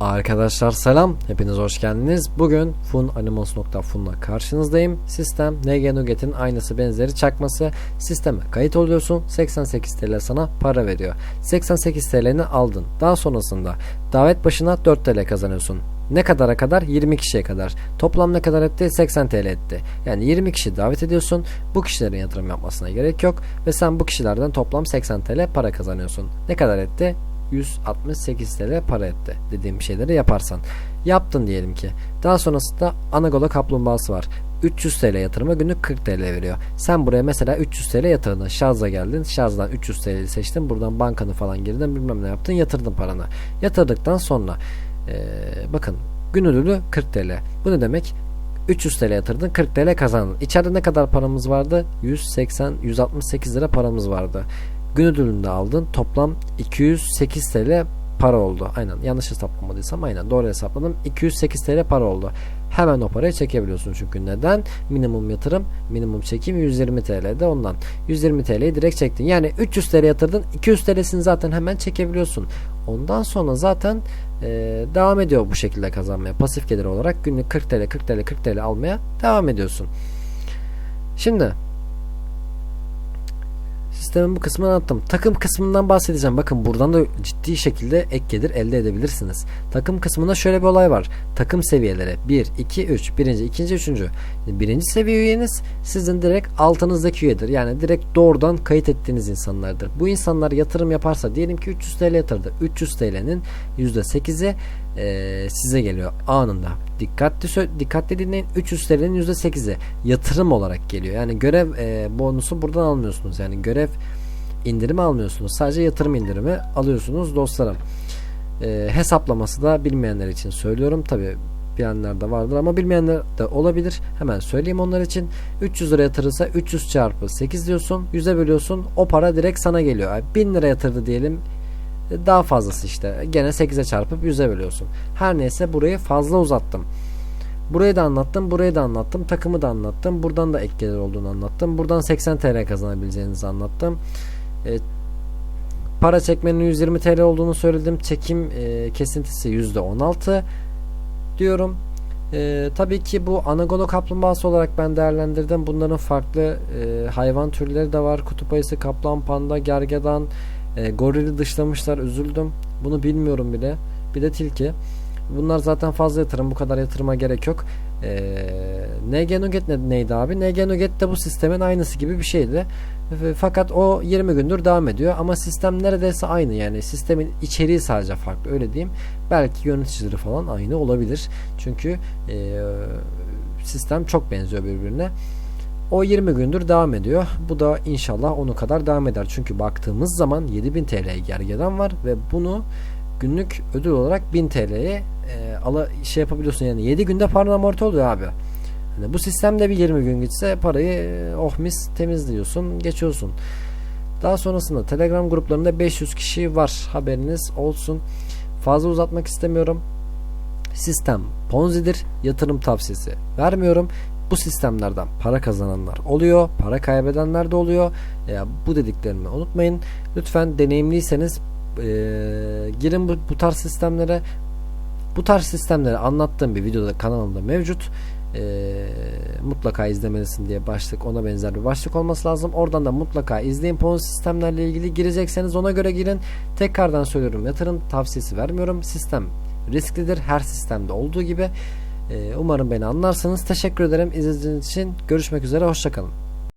Arkadaşlar selam, hepiniz hoş geldiniz. Bugün funanimals.fun'la karşınızdayım. Sistem NG Nugget'in aynısı benzeri çakması. Sisteme kayıt oluyorsun, 88 TL sana para veriyor. 88 TL'ni aldın. Daha sonrasında davet başına 4 TL kazanıyorsun. Ne kadara kadar? 20 kişiye kadar. Toplam ne kadar etti? 80 TL etti. Yani 20 kişi davet ediyorsun. Bu kişilerin yatırım yapmasına gerek yok. Ve sen bu kişilerden toplam 80 TL para kazanıyorsun. Ne kadar etti? 168 TL para etti dediğim şeyleri yaparsan. Yaptın diyelim ki. Daha sonrasında Anagola kaplumbağası var. 300 TL yatırıma günlük 40 TL veriyor. Sen buraya mesela 300 TL yatırdın. Şarj'a geldin. Şarj'dan 300 TL seçtin. Buradan bankanı falan girdin. Bilmem ne yaptın. Yatırdın paranı. Yatırdıktan sonra ee, bakın gün ödülü 40 TL. Bu ne demek? 300 TL yatırdın 40 TL kazandın. İçeride ne kadar paramız vardı? 180 168 lira paramız vardı. Gün ödülünü aldın. Toplam 208 TL para oldu. Aynen yanlış hesaplamadıysam aynen doğru hesapladım. 208 TL para oldu. Hemen o parayı çekebiliyorsun çünkü neden? Minimum yatırım, minimum çekim 120 TL'de ondan. 120 TL'yi direkt çektin. Yani 300 TL yatırdın 200 TL'sini zaten hemen çekebiliyorsun. Ondan sonra zaten e, devam ediyor bu şekilde kazanmaya. Pasif gelir olarak günlük 40 TL 40 TL 40 TL almaya devam ediyorsun. Şimdi sistemin bu kısmını anlattım. Takım kısmından bahsedeceğim. Bakın buradan da ciddi şekilde ek gelir elde edebilirsiniz. Takım kısmında şöyle bir olay var. Takım seviyeleri 1, 2, 3. Birinci, ikinci, üçüncü. Birinci seviye üyeniz sizin direkt altınızdaki üyedir. Yani direkt doğrudan kayıt ettiğiniz insanlardır. Bu insanlar yatırım yaparsa diyelim ki 300 TL yatırdı. 300 TL'nin %8'i e, size geliyor anında. Dikkatli dikkatli dinleyin. 300 TL'nin %8'i yatırım olarak geliyor. Yani görev e, bonusu buradan almıyorsunuz. Yani görev indirimi almıyorsunuz. Sadece yatırım indirimi alıyorsunuz dostlarım. E, hesaplaması da bilmeyenler için söylüyorum. Tabi bilenler de vardır ama bilmeyenler de olabilir. Hemen söyleyeyim onlar için. 300 lira yatırırsa 300 çarpı 8 diyorsun. 100'e bölüyorsun. O para direkt sana geliyor. Yani 1000 lira yatırdı diyelim daha fazlası işte. Gene 8'e çarpıp 100'e bölüyorsun. Her neyse burayı fazla uzattım. Burayı da anlattım, burayı da anlattım, takımı da anlattım. Buradan da ek gelir olduğunu anlattım. Buradan 80 TL kazanabileceğinizi anlattım. E, para çekmenin 120 TL olduğunu söyledim. Çekim e, kesintisi %16 diyorum. E, tabii ki bu Anagolo kaplumbağası olarak ben değerlendirdim. Bunların farklı e, hayvan türleri de var. Kutup ayısı, kaplan, panda, gergedan, e, gorili dışlamışlar üzüldüm. Bunu bilmiyorum bile. Bir de tilki. Bunlar zaten fazla yatırım. Bu kadar yatırıma gerek yok. E, NG Nugget ne, neydi abi? NG Nugget de bu sistemin aynısı gibi bir şeydi. Fakat o 20 gündür devam ediyor. Ama sistem neredeyse aynı. Yani sistemin içeriği sadece farklı. Öyle diyeyim. Belki yöneticileri falan aynı olabilir. Çünkü e, sistem çok benziyor birbirine. O 20 gündür devam ediyor. Bu da inşallah onu kadar devam eder. Çünkü baktığımız zaman 7000 TL gergeden var ve bunu günlük ödül olarak 1000 TL'ye e, ala şey yapabiliyorsun yani 7 günde paran amorti oluyor abi. Yani bu sistemde bir 20 gün gitse parayı e, oh mis temizliyorsun, geçiyorsun. Daha sonrasında Telegram gruplarında 500 kişi var. Haberiniz olsun. Fazla uzatmak istemiyorum. Sistem Ponzi'dir. Yatırım tavsiyesi vermiyorum bu sistemlerden para kazananlar oluyor, para kaybedenler de oluyor. E, bu dediklerimi unutmayın. Lütfen deneyimliyseniz e, girin bu, bu tarz sistemlere. Bu tarz sistemleri anlattığım bir videoda kanalımda mevcut. E, mutlaka izlemelisin diye başlık ona benzer bir başlık olması lazım. Oradan da mutlaka izleyin Ponzi sistemlerle ilgili girecekseniz ona göre girin. Tekrardan söylüyorum yatırım tavsiyesi vermiyorum. Sistem risklidir her sistemde olduğu gibi. Ee, umarım beni anlarsınız. Teşekkür ederim izlediğiniz için. Görüşmek üzere. Hoşçakalın.